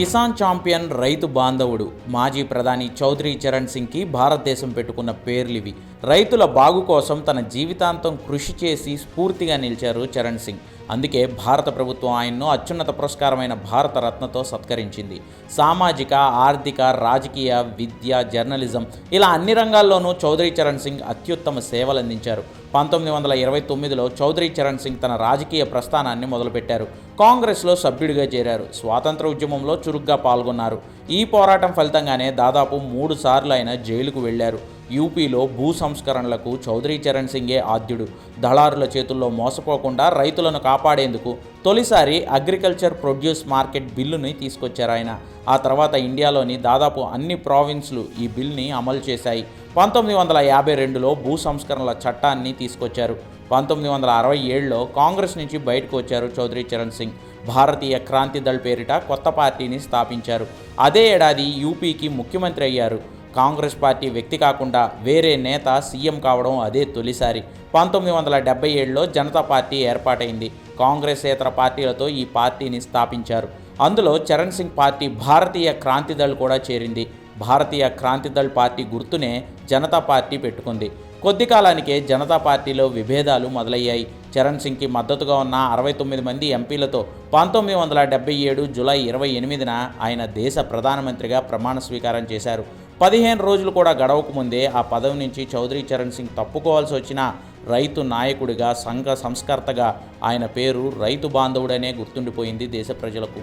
Kisan champion రైతు బాంధవుడు మాజీ ప్రధాని చౌదరి చరణ్ సింగ్కి భారతదేశం పెట్టుకున్న పేర్లివి. రైతుల బాగు కోసం తన జీవితాంతం కృషి చేసి స్ఫూర్తిగా నిలిచారు చరణ్ సింగ్. అందుకే భారత ప్రభుత్వం ఆయన్ను అత్యున్నత పురస్కారమైన భారత రత్నతో సత్కరించింది. సామాజిక ఆర్థిక రాజకీయ విద్య జర్నలిజం ఇలా అన్ని రంగాల్లోనూ చౌదరి చరణ్ సింగ్ అత్యుత్తమ సేవలు అందించారు పంతొమ్మిది వందల ఇరవై తొమ్మిదిలో చౌదరి చరణ్ సింగ్ తన రాజకీయ ప్రస్థానాన్ని మొదలుపెట్టారు. కాంగ్రెస్లో సభ్యుడిగా చేరారు. స్వాతంత్ర ఉద్యమంలో చురుగ్గా పాల్గొన్నారు. ఈ పోరాటం ఫలితంగానే దాదాపు మూడు సార్లు ఆయన జైలుకు వెళ్ళారు యూపీలో భూ సంస్కరణలకు చౌదరి చరణ్ సింగే ఆద్యుడు. దళారుల చేతుల్లో మోసపోకుండా రైతులను కాపాడేందుకు తొలిసారి అగ్రికల్చర్ ప్రొడ్యూస్ మార్కెట్ బిల్లుని తీసుకొచ్చారు ఆయన. ఆ తర్వాత ఇండియాలోని దాదాపు అన్ని ప్రావిన్స్లు ఈ బిల్ని అమలు చేశాయి. పంతొమ్మిది వందల యాభై రెండులో భూ సంస్కరణల చట్టాన్ని తీసుకొచ్చారు. పంతొమ్మిది వందల అరవై ఏడులో కాంగ్రెస్ నుంచి బయటకు వచ్చారు చౌదరి చరణ్ సింగ్. భారతీయ క్రాంతి దళ్ పేరిట కొత్త పార్టీని స్థాపించారు. అదే ఏడాది యూపీకి ముఖ్యమంత్రి అయ్యారు. కాంగ్రెస్ పార్టీ వ్యక్తి కాకుండా వేరే నేత సీఎం కావడం అదే తొలిసారి. పంతొమ్మిది వందల డెబ్బై ఏడులో జనతా పార్టీ ఏర్పాటైంది. కాంగ్రెసేతర పార్టీలతో ఈ పార్టీని స్థాపించారు. అందులో చరణ్ సింగ్ పార్టీ భారతీయ క్రాంతిదళ్ కూడా చేరింది. భారతీయ క్రాంతిదళ్ పార్టీ గుర్తునే జనతా పార్టీ పెట్టుకుంది. కొద్ది కాలానికే జనతా పార్టీలో విభేదాలు మొదలయ్యాయి. చరణ్ సింగ్కి మద్దతుగా ఉన్న అరవై తొమ్మిది మంది ఎంపీలతో పంతొమ్మిది వందల డెబ్బై ఏడు జులై ఇరవై ఎనిమిదిన ఆయన దేశ ప్రధానమంత్రిగా ప్రమాణ స్వీకారం చేశారు. పదిహేను రోజులు కూడా గడవకముందే ఆ పదవి నుంచి చౌదరి చరణ్ సింగ్ తప్పుకోవాల్సి వచ్చిన రైతు నాయకుడిగా సంఘ సంస్కర్తగా ఆయన పేరు రైతు బాంధవుడనే గుర్తుండిపోయింది దేశ ప్రజలకు.